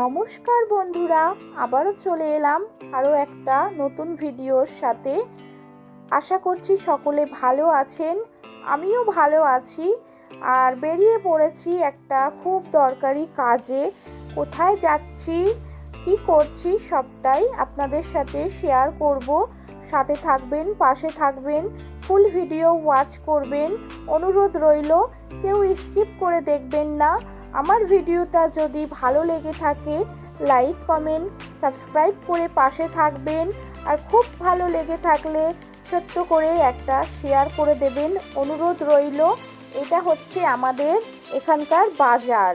নমস্কার বন্ধুরা, আবারও চলে এলাম আরও একটা নতুন ভিডিওর সাথে। আশা করছি সকলে ভালো আছেন, আমিও ভালো আছি। আর বেরিয়ে পড়েছি একটা খুব দরকারি কাজে। কোথায় যাচ্ছি, কি করছি সবটাই আপনাদের সাথে শেয়ার করব। সাথে থাকবেন, পাশে থাকবেন, ফুল ভিডিও ওয়াচ করবেন। অনুরোধ রইল, কেউ স্কিপ করে দেখবেন না। আমার ভিডিওটা যদি ভালো লেগে থাকে লাইক কমেন্ট সাবস্ক্রাইব করে পাশে থাকবেন। আর খুব ভালো লেগে থাকলে ছোট্ট করে একটা শেয়ার করে দেবেন। অনুরোধ রইল, এটা হচ্ছে আমাদের এখানকার বাজার।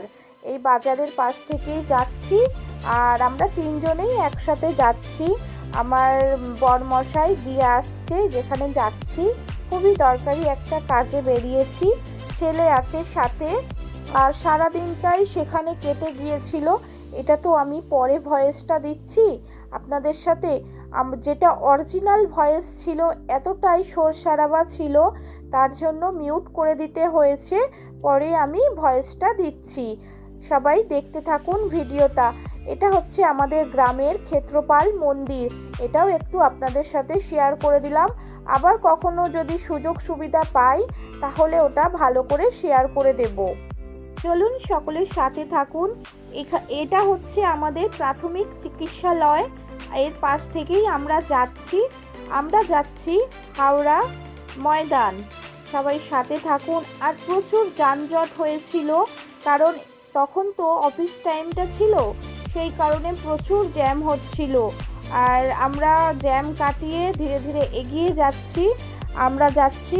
এই বাজারের পাশ থেকেই যাচ্ছি, আর আমরা তিনজনেই একসাথে যাচ্ছি। আমার বরমশাই দিয়ে আসছে, যেখানে যাচ্ছি। খুবই দরকারি একটা কাজে বেরিয়েছি। ছেলে আছে সাথে। আর সারা দিনটাই সেখানে কেটে গিয়েছিল। এটা তো আমি পরে ভয়েসটা দিচ্ছি। আপনাদের সাথে যেটা অরিজিনাল ভয়েস ছিল, এতটাই সরসারাবা ছিল, তার জন্য মিউট করে দিতে হয়েছে। পরে আমি ভয়েসটা দিচ্ছি। সবাই দেখতে থাকুন ভিডিওটা। এটা হচ্ছে আমাদের গ্রামের ক্ষেত্রপাল মন্দির। এটাও একটু আপনাদের সাথে শেয়ার করে দিলাম। আবার কখনো যদি সুযোগ সুবিধা পাই, তাহলে ওটা ভালো করে শেয়ার করে দেবো। চলুন সকলের সাথে থাকুন। এটা হচ্ছে আমাদের প্রাথমিক চিকিৎসালয়। এর পাশ থেকেই আমরা যাচ্ছি। আমরা যাচ্ছি হাওড়া ময়দান। সবাই সাথে থাকুন। আর প্রচুর যানজট হয়েছিল, কারণ তখন তো অফিস টাইমটা ছিল, সেই কারণে প্রচুর জ্যাম হচ্ছিল। আর আমরা জ্যাম কাটিয়ে ধীরে ধীরে এগিয়ে যাচ্ছি। আমরা যাচ্ছি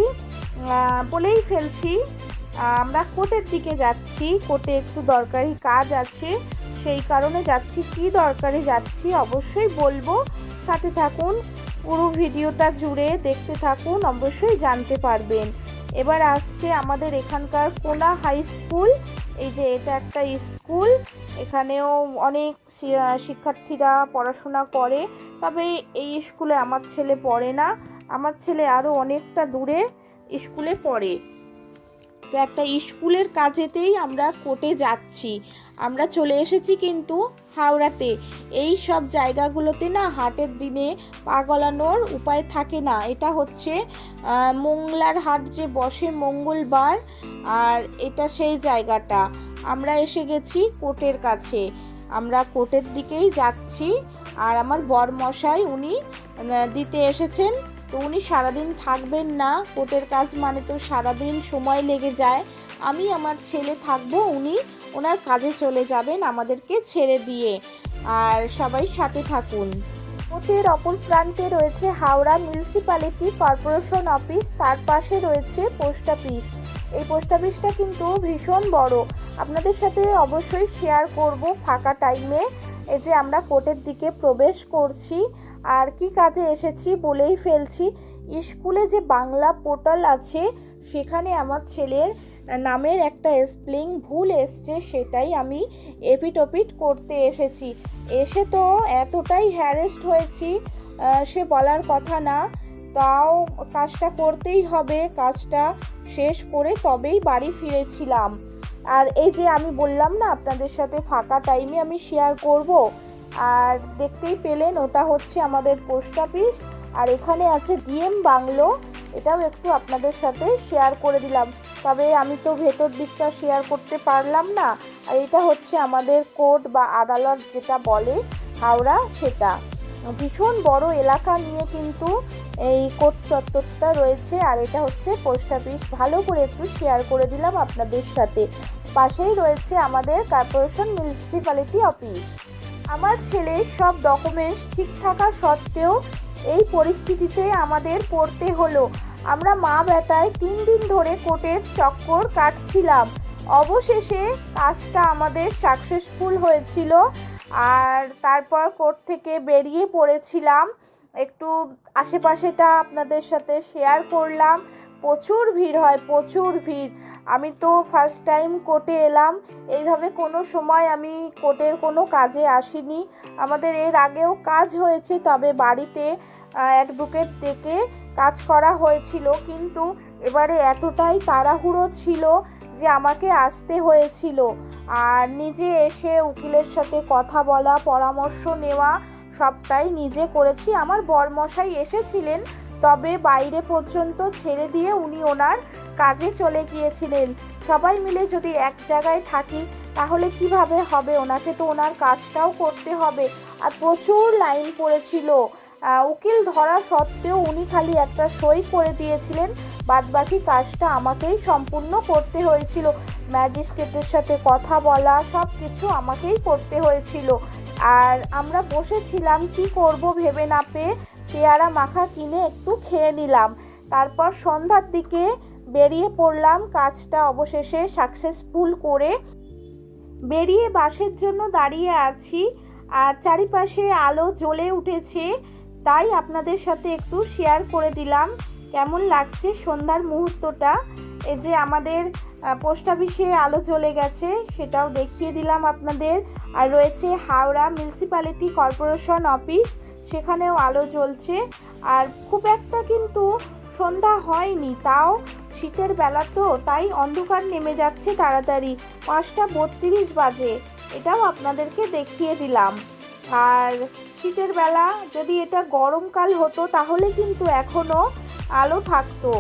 বলেই ফেলছি। আমরা কোর্টের দিকে যাচ্ছি কোর্টে একটু দরকারি কাজ আছে, সেই কারণে যাচ্ছি, কি দরকারে যাচ্ছি অবশ্যই বলব। সাথে থাকুন, পুরো ভিডিওটা জুড়ে দেখতে থাকুন, অবশ্যই জানতে পারবেন। এবার আসছে আমাদের এখানকার কোলা হাই স্কুল। এই যে এটা একটা স্কুল, এখানেও অনেক শিক্ষার্থীরা পড়াশোনা করে, তবে এই স্কুলে আমার ছেলে পড়ে না। আমার ছেলে আরও অনেকটা দূরে স্কুলে পড়ে। তো একটা স্কুলের কাজেতেই আমরা কোর্টে যাচ্ছি। আমরা চলে এসেছি কিন্তু হাওড়াতে। এই সব জায়গাগুলোতে না হাটের দিনে পা গলানোর উপায় থাকে না। এটা হচ্ছে মঙ্গলার হাট যে বসে মঙ্গলবার, আর এটা সেই জায়গাটা। আমরা এসে গেছি কোর্টের কাছে। আমরা কোর্টের দিকেই যাচ্ছি, আর আমার বর মশাই উনি দিতে এসেছেন তো উনি সারাদিন থাকবেন না, কোর্টের কাজ মানে তো সারাদিন সময় লেগে যায়। আমি আমার ছেলে থাকব, উনি ওনার কাজে চলে যাবেন আমাদেরকে ছেড়ে দিয়ে। আর সবাই সাথে থাকুন। কোর্টের অপর প্রান্তে রয়েছে হাওড়া মিউনিসিপ্যালিটি কর্পোরেশন অফিস, তার পাশে রয়েছে পোস্ট অফিস। এই পোস্ট অফিসটা কিন্তু ভীষণ বড়। আপনাদের সাথে অবশ্যই শেয়ার করব ফাঁকা টাইমে। এই যে আমরা কোর্টের দিকে প্রবেশ করছি আর কি কাজে এসেছি বলেই ফেলছি। স্কুলে যে বাংলা পোর্টাল আছে, সেখানে আমার ছেলের নামের একটা স্পেলিং ভুল এসছে, সেটাই আমি এপিটপিট করতে এসেছি। এসে তো এতটাই হ্যারেস্ট হয়েছি সে বলার কথা না। তাও কাজটা করতেই হবে, কাজটা শেষ করে তবেই বাড়ি ফিরেছিলাম। আর এই যে আমি বললাম না, আপনাদের সাথে ফাঁকা টাইমে আমি শেয়ার করব আর দেখতেই পেলেন, ওটা হচ্ছে আমাদের পোস্ট অফিস। আর এখানে আছে ডিএম বাংলো, এটাও একটু আপনাদের সাথে শেয়ার করে দিলাম। তবে আমি তো ভেতর দিকটা শেয়ার করতে পারলাম না। আর এটা হচ্ছে আমাদের কোর্ট বা আদালত যেটা বলে, হাওড়া সেটা। ভীষণ বড় এলাকা নিয়ে কিন্তু এই কোর্ট চত্বরটা রয়েছে, আর এটা হচ্ছে পোস্ট অফিস। ভালো করে একটু শেয়ার করে দিলাম আপনাদের সাথে। পাশেই রয়েছে আমাদের কর্পোরেশন মিউনিসিপ্যালিটি অফিস। আমার ছেলের সব ডকুমেন্টস ঠিক থাকা সত্ত্বেও এই পরিস্থিতিতে আমাদের পড়তে হলো। আমরা মা ব্যথায় তিন দিন ধরে কোর্টের চক্কর কাটছিলাম। অবশেষে কাজটা আমাদের সাকসেসফুল হয়েছিল আর তারপর কোর্ট থেকে বেরিয়ে পড়েছিলাম। একটু আশেপাশেটা আপনাদের সাথে শেয়ার করলাম। প্রচুর ভিড় হয়, প্রচুর ভিড়। আমি তো ফার্স্ট টাইম কোর্টে এলাম। এইভাবে কোনো সময় আমি কোর্টের কোনো কাজে আসিনি। আমাদের এর আগেও কাজ হয়েছে, তবে বাড়িতে অ্যাডভোকেট ডেকে কাজ করা হয়েছিল। কিন্তু এবারে এতটাই তাড়াহুড়ো ছিল যে আমাকে আসতে হয়েছিল। আর নিজে এসে উকিলের সাথে কথা বলা, পরামর্শ নেওয়া, সবটাই নিজে করেছি। আমার বরমশাই এসেছিলেন। তবে বাইরে পর্যন্ত ছেড়ে দিয়ে উনি ওনার কাজে চলে গিয়েছিলেন। সবাই মিলে যদি এক জায়গায় থাকি, তাহলে কীভাবে হবে? ওনাকে তো ওনার কাজটাও করতে হবে। আর প্রচুর লাইন পড়েছিল। উকিল ধরা সত্ত্বেও উনি খালি একটা সই করে দিয়েছিলেন। বাদবাকি কাজটা আমাকেই সম্পূর্ণ করতে হয়েছিল। ম্যাজিস্ট্রেটের সাথে কথা বলা সব কিছু আমাকেই করতে হয়েছিল। আর আমরা বসেছিলাম, কি করব ভেবে না পেয়ে পেয়ারা মাখা কিনে একটু খেয়ে নিলাম। তারপর সন্ধ্যার দিকে বেরিয়ে পড়লাম কাজটা অবশেষে সাকসেসফুল করে। বেরিয়ে বাসের জন্য দাঁড়িয়ে আছি আর চারিপাশে আলো জ্বলে উঠেছে, তাই আপনাদের সাথে একটু শেয়ার করে দিলাম। কেমন লাগছে সন্ধ্যার মুহূর্তটা? এই যে আমাদের পোস্ট অফিসে আলো জ্বলে গেছে, সেটাও দেখিয়ে দিলাম আপনাদের। আর রয়েছে হাওড়া মিউনিসিপ্যালিটি কর্পোরেশন অফিস সেখানেও আলো জ্বলছে। আর খুব একটা কিন্তু সন্ধ্যা হয়নি, তাও শীতের বেলা তো, তাই অন্ধকার নেমে যাচ্ছে তাড়াতাড়ি। পাঁচটা বত্রিশ বাজে, এটাও আপনাদেরকে দেখিয়ে দিলাম। আর শীতের বেলা যদি এটা গরমকাল হতো, তাহলে কিন্তু এখনও আলো থাকতো।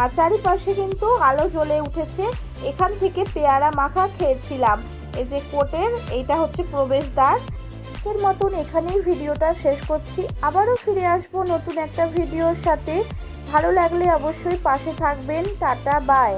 আর চারিপাশে কিন্তু আলো জ্বলে উঠেছে। এখান থেকে পেয়ারা মাখা খেয়েছিলাম। এই যে কোটের, এইটা হচ্ছে প্রবেশদ্বার। এর মতন এখানেই ভিডিওটা শেষ করছি। আবারও ফিরে আসব নতুন একটা ভিডিওর সাথে। ভালো লাগলে অবশ্যই পাশে থাকবেন। Tata, bye.